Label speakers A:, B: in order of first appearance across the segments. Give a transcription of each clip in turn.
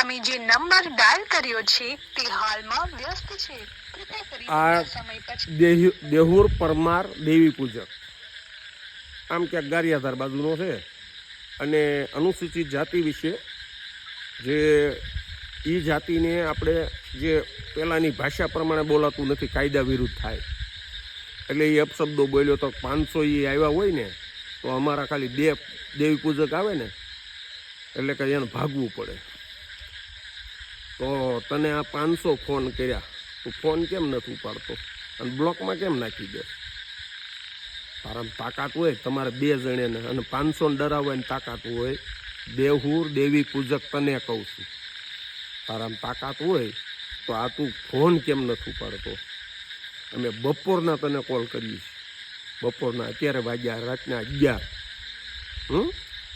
A: તમે જે number dial કર્યો છે તે હાલમાં વ્યસ્ત છે.
B: આ દેહુર પરમાર દેવી પૂજક. આમ ક્યાંક ગારિયાધાર બાજુનો છે. અને અનુસૂચિત જાતિ વિશે જે એ જાતિને આપણે જે પહેલાંની ભાષા પ્રમાણે બોલાતું નથી કાયદા વિરુદ્ધ થાય. એટલે એ અપશબ્દો બોલ્યો તો પાંચસો એ આવ્યા હોય ને તો અમારા ખાલી બે દેવી પૂજક આવે ને એટલે કંઈ એને ભાગવું પડે. તો તને આ પાંચસો ફોન કર્યા. તું ફોન કેમ નથી ઉપાડતો? અને બ્લોકમાં કેમ નાખી દે? તારામાં તાકાત હોય, તમારે બે જણેને. અને પાંચસોને ડરાવવાની તાકાત હોય. દેહુર, દેવી પૂજક તને કહું છું. તારામાં તાકાત હોય, તો આ તું ફોન કેમ નથી ઉપાડતો? અમે બપોરના તને કોલ કરીએ છીએ. બપોરના અત્યારે વાગ્યા, રાતના અગિયાર. હમ?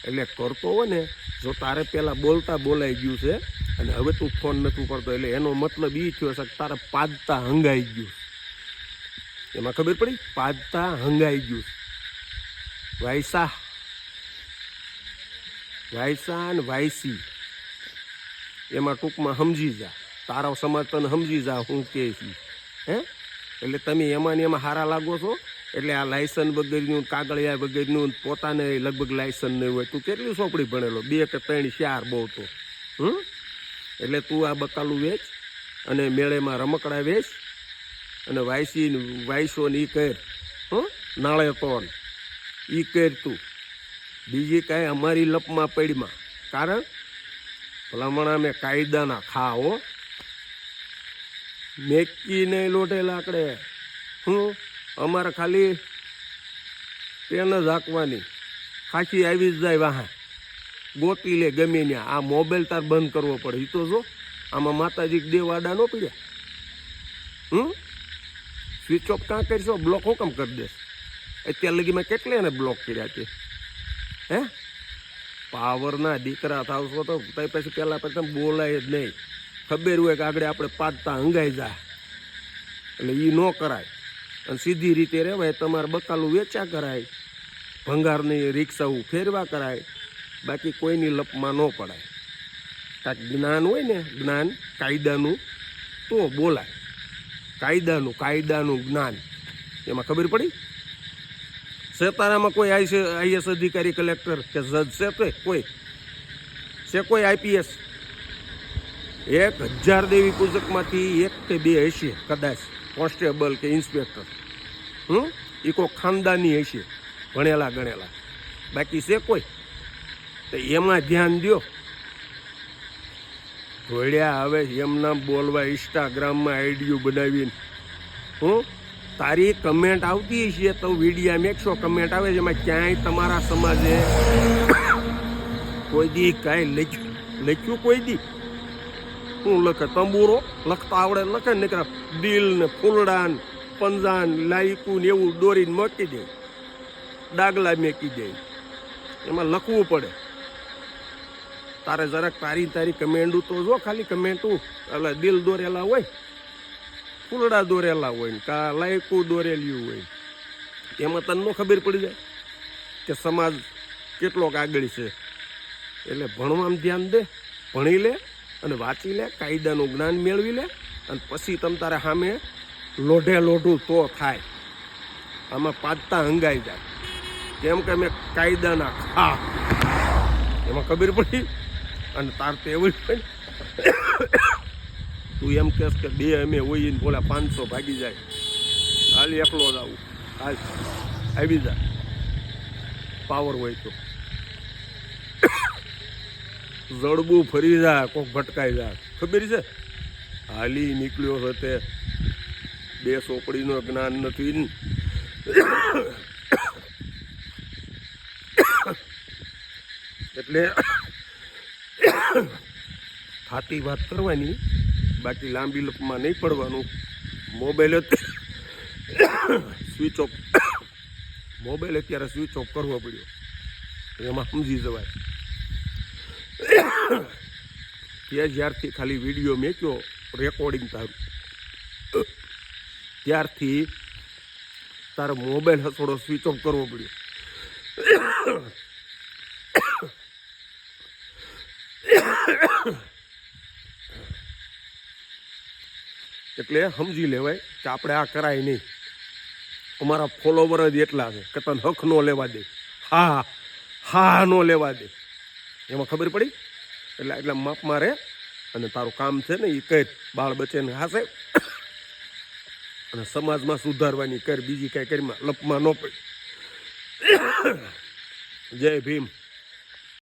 B: એટલે કરતો હોય ને, જો તારે પહેલાં બોલતા બોલાઈ ગયું છે અને હવે તું ફોન નથી કરતો એટલે એનો મતલબ એ થયો છે કે તારે પાદતા હંગાઈ ગયું એમાં ખબર પડી? પાદતા હંગાઈ ગયું વાયસા. વાયસા અને વાયસી. એમાં ટૂંકમાં સમજી જા. તારો સમાજ તને સમજી જા હું કે છે. હે? એટલે તમે એમાં ને એમાં હારા લાગો છો? એટલે આ લાયસન્સ વગેરેનું, કાગળિયા વગેરેનું પોતાને લગભગ લાયસન્સ નહીં હોય. તું કેટલી સોપડી ભણેલો? બે કે ત્રણ, ચાર બહુ તો. હમ? એટલે તું આ બકાલું વેચ અને મેળેમાં રમકડા વેચ અને વાયસી વાયસો ને ઈ કર, હં નાળે તોન એ કર તું. બીજી કાંઈ અમારી લપમાં પડીમાં. કારણ? ભલામણા મેં કાયદાના ખા હો. મેકી નહીં લોટે લાકડે. હું અમારે ખાલી પેન જ હાંકવાની. ખાસી આવી જ જાય વાહા ગોતી લે ગમે ત્યાં આ મોબાઈલ તાર બંધ કરવો પડે. એ તો જો, આમાં માતાજી દેવાડા ન પીડ્યા હમ? સ્વિચ ઓફ કાં કરશો? બ્લોક હું કામ કરી દેશ? અત્યાર લગીમાં કેટલે એને બ્લોક કર્યા છે હે? પાવરના દીકરા થાવશો તો તઈ પછી પહેલાં પછી તમે બોલાય જ નહીં. ખબર હોય કે આગળ આપણે પાડતા હંગાઈ જાય એટલે એ ન કરાય. અને સીધી રીતે રહેવાય. તમારે બકાલું વેચ્યા કરાય. ભંગારની રિક્ષાઓ ફેરવા કરાય. બાકી કોઈની લપમાં ન પડાય. કાંક જ્ઞાન હોય ને, જ્ઞાન, કાયદાનું, તો બોલાય. કાયદાનું કાયદાનું જ્ઞાન. એમાં ખબર પડી? સેતારામાં કોઈ આઈએસ અધિકારી, કલેક્ટર કે જજ છે તે કોઈ? છે કોઈ આઈપીએસ એક હજાર દેવી પૂજકમાંથી એક કે બે હશે, કદાચ. કોન્સ્ટેબલ કે ઇન્સ્પેક્ટર. હમ? એ કોઈ ખાનદાની હશે. ભણેલા ગણેલા. બાકી છે કોઈ? તો એમાં ધ્યાન દ્યો. ભોળ્યા હવે એમના બોલવા ઇન્સ્ટાગ્રામમાં આઈડિયો બનાવીને. હું તારી કમેન્ટ આવતી છે તો વિડીયા એકસો કમેન્ટ આવે છે, એમાં ક્યાંય તમારા સમાજે કોઈ દી કાંઈ લખ્યું લખ્યું કોઈ દી? શું લખે? તંબુરો? લખતા આવડે લખે ને નકરા દિલ ને ફૂલડા ને પંજા ને લાયકું ને એવું દોરીને મૂકી દે. ડાગલા મેકી દે. એમાં લખવું પડે. તારે જરાક તારી તારી કમેન્ટું તો જો ખાલી કમેન્ટું. એટલે દિલ દોરેલા હોય, ફૂલડા દોરેલા હોય, કા લાયકું દોરેલું હોય. એમાં તને ખબર પડી જાય કે સમાજ કેટલોક આગળ છે. એટલે ભણવામાં ધ્યાન દે, ભણી લે અને વાંચી લે, કાયદાનું જ્ઞાન મેળવી લે અને પછી તમ તારે સામે લોઢે લોઢું તો થાય. આમાં પાડતા હંગાઈ જાય. કેમ કે મેં કાયદાના ખા. એમાં ખબર પડી? અને તાર તો એવું જ તું એમ કહેશ કે બે અમે હોઈએ ને બોલા પાંચસો ભાગી જાય. હાલ એકલો જ આવું. હાલ, આવી જા. પાવર હોય તો. જડબું ફરી જા, કોક ભટકાઈ જા. ખબર છે? હાલી નીકળ્યો છે તે. બે ચોપડીનું જ્ઞાન નથી. એટલે થાતી વાત કરવાની, બાકી લાંબી લપમાં નહીં પડવાનું. મોબાઈલ સ્વિચ ઓફ મોબાઈલ અત્યારે સ્વિચ ઓફ કરવો પડ્યો. એમાં સમજી જવાય. ત્યાં જ્યારથી ખાલી વીડિયો મેક્યો રેકોર્ડિંગ તારું ત્યારથી તારો મોબાઈલ હસોડો સ્વિચ ઓફ કરવો પડ્યો. એટલે સમજી લેવાય કે આપણે આ કરાય નહીં. અમારા ફોલોવર જ એટલા છે કે તને હક નો લેવા દે, હા હા નો લેવા દે. એમાં ખબર પડી? એટલે એટલા માપમાં રહે અને તારું કામ છે ને એ કર, બાળ બચ્ચેને હાસે અને સમાજમાં સુધારવાની કર, બીજી કાંઈ કરીમાં લપમાં ન પડી. જય ભીમ.